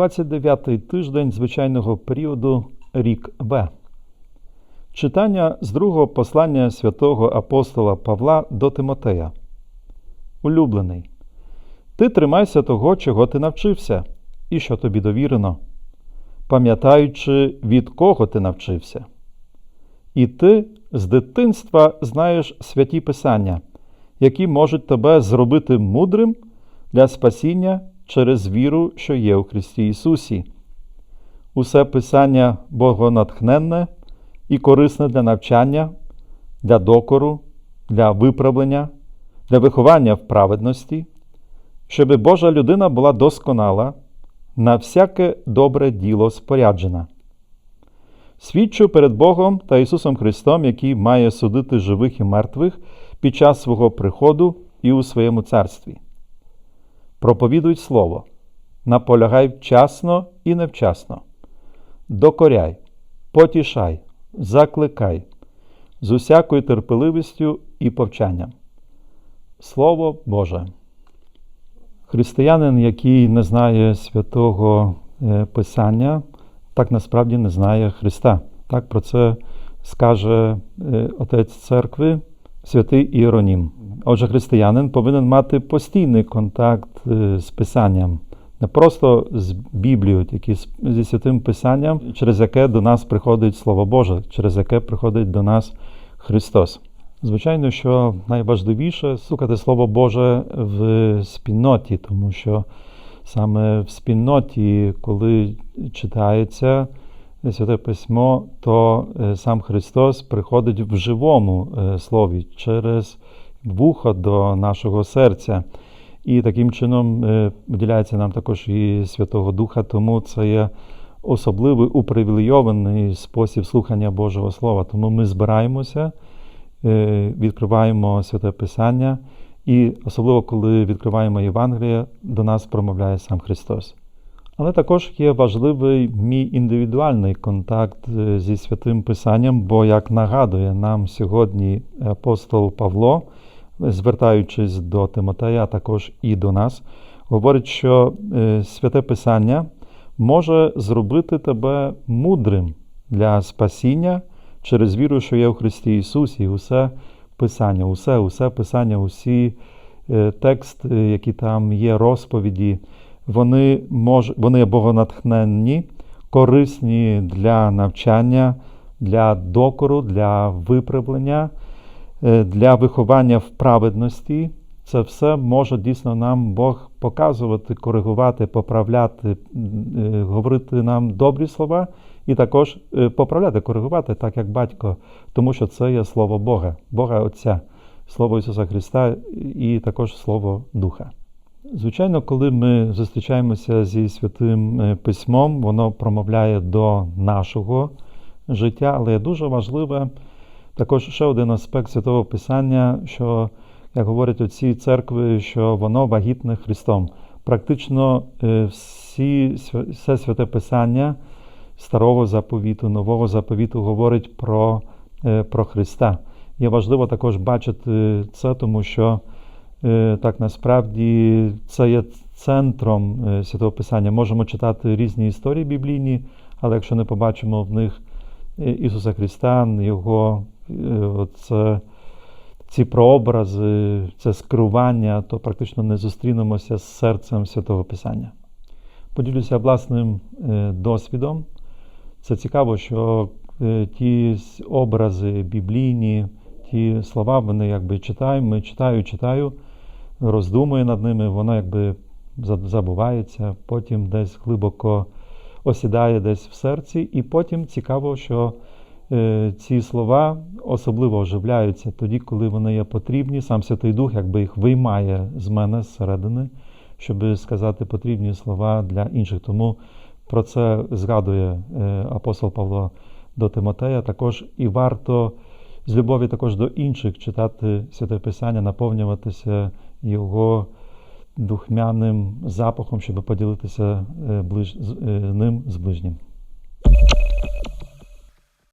29-й тиждень звичайного періоду рік В. Читання з другого послання святого апостола Павла до Тимотея. Улюблений. Ти тримайся того, чого ти навчився, і що тобі довірено, пам'ятаючи, від кого ти навчився. І ти з дитинства знаєш святі Писання, які можуть тебе зробити мудрим для спасіння через віру, що є у Христі Ісусі. Усе Писання богонатхненне і корисне для навчання, для докору, для виправлення, для виховання в праведності, щоб Божа людина була досконала, на всяке добре діло споряджена. Свідчу перед Богом та Ісусом Христом, який має судити живих і мертвих під час свого приходу і у своєму царстві. Проповідуй Слово, наполягай вчасно і невчасно, докоряй, потішай, закликай з усякою терпеливістю і повчанням. Слово Боже. Християнин, який не знає святого е, Писання, так насправді не знає Христа. Так про це скаже е, Отець церкви, святий Іеронім. Отже, християнин повинен мати постійний контакт е, з Писанням, не просто з Біблією, тільки зі святим Писанням, через яке до нас приходить Слово Боже, через яке приходить до нас Христос. Звичайно, що найважливіше слухати Слово Боже в спільноті, тому що саме в спільноті, коли читається Святе Письмо, то сам Христос приходить в живому слові через вухо до нашого серця. І таким чином виділяється нам також і Святого Духа, тому це є особливий упривілейований спосіб слухання Божого Слова. Тому ми збираємося відкриваємо святе Писання, і особливо, коли відкриваємо Євангеліє, до нас промовляє сам Христос. Але також є важливий мій індивідуальний контакт зі святим Писанням, бо, як нагадує нам сьогодні апостол Павло, звертаючись до Тимотея, а також і до нас, говорить, що святе Писання може зробити тебе мудрим для спасіння через віру, що є в Христі Ісусі, усе Писання, усе, усе Писання, усі тексти, які там є, розповіді, вони мож, вони богонатхненні, корисні для навчання, для докору, для виправлення, для виховання в праведності. Це все може дійсно нам Бог показувати, коригувати, поправляти, говорити нам добрі слова і також поправляти, коригувати, так як батько, тому що це є Слово Бога, Бога Отця, Слово Ісуса Христа і також Слово Духа. Звичайно, коли ми зустрічаємося зі святим письмом, воно промовляє до нашого життя, але дуже важливе також ще один аспект святого Писання, що, як говорять отці церкви, що воно вагітне Христом. Практично всі, все святе Писання Старого заповіту, Нового заповіту говорить про, про Христа. Є важливо також бачити це, тому що так насправді це є центром святого Писання. Можемо читати різні історії біблійні, але якщо не побачимо в них Ісуса Христа, Його це, ці прообрази, це скерування, то практично не зустрінемося з серцем святого Писання. Поділюся власним досвідом. Це цікаво, що ті образи біблійні, ті слова, вони якби читаємо, читаю, читаю, роздумую над ними, воно якби забувається, потім десь глибоко осідає десь в серці, і потім цікаво, що ці слова особливо оживляються тоді, коли вони є потрібні. Сам Святий Дух якби їх виймає з мене зсередини, щоб сказати потрібні слова для інших. Тому про це згадує апостол Павло до Тимотея. Також і варто з любові також до інших читати Святе Писання, наповнюватися його духмяним запахом, щоб поділитися ближ... ним з ближнім.